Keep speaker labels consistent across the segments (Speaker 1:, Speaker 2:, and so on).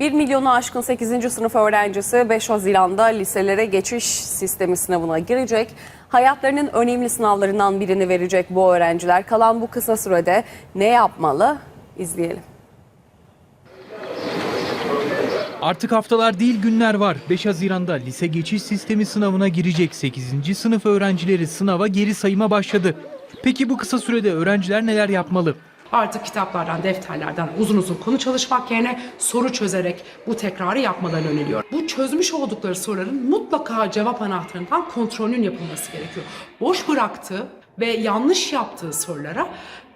Speaker 1: 1 milyonu aşkın 8. sınıf öğrencisi 5 Haziran'da liselere geçiş sistemi sınavına girecek. Hayatlarının önemli sınavlarından birini verecek bu öğrenciler. Kalan bu kısa sürede ne yapmalı? İzleyelim.
Speaker 2: Artık haftalar değil günler var. 5 Haziran'da lise geçiş sistemi sınavına girecek 8. sınıf öğrencileri sınava geri sayıma başladı. Peki bu kısa sürede öğrenciler neler yapmalı?
Speaker 3: Artık kitaplardan, defterlerden uzun uzun konu çalışmak yerine soru çözerek bu tekrarı yapmalarını öneriyorum. Bu çözmüş oldukları soruların mutlaka cevap anahtarından kontrolünün yapılması gerekiyor. Boş bıraktığı ve yanlış yaptığı sorulara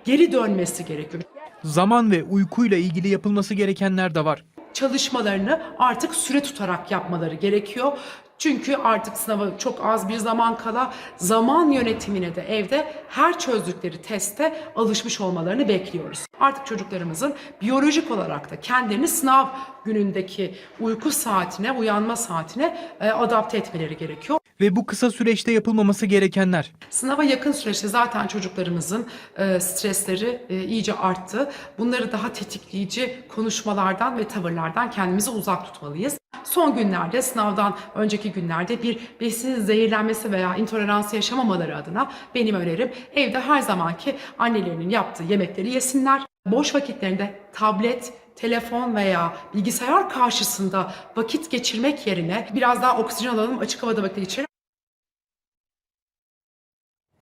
Speaker 3: geri dönmesi gerekiyor.
Speaker 2: Zaman ve uykuyla ilgili yapılması gerekenler de var.
Speaker 3: Çalışmalarını artık süre tutarak yapmaları gerekiyor. Çünkü artık sınava çok az bir zaman kala zaman yönetimine de evde her çözdükleri teste alışmış olmalarını bekliyoruz. Artık çocuklarımızın biyolojik olarak da kendilerini sınav günündeki uyku saatine, uyanma saatine e, adapte etmeleri gerekiyor.
Speaker 2: Ve bu kısa süreçte yapılmaması gerekenler.
Speaker 3: Sınava yakın süreçte zaten çocuklarımızın e, stresleri e, iyice arttı. Bunları daha tetikleyici konuşmalardan ve tavırlardan kendimizi uzak tutmalıyız. Son günlerde sınavdan önceki günlerde bir besin zehirlenmesi veya intoleransı yaşamamaları adına benim önerim evde her zamanki annelerinin yaptığı yemekleri yesinler. Boş vakitlerinde tablet, telefon veya bilgisayar karşısında vakit geçirmek yerine biraz daha oksijen alalım, açık havada vakit geçirelim.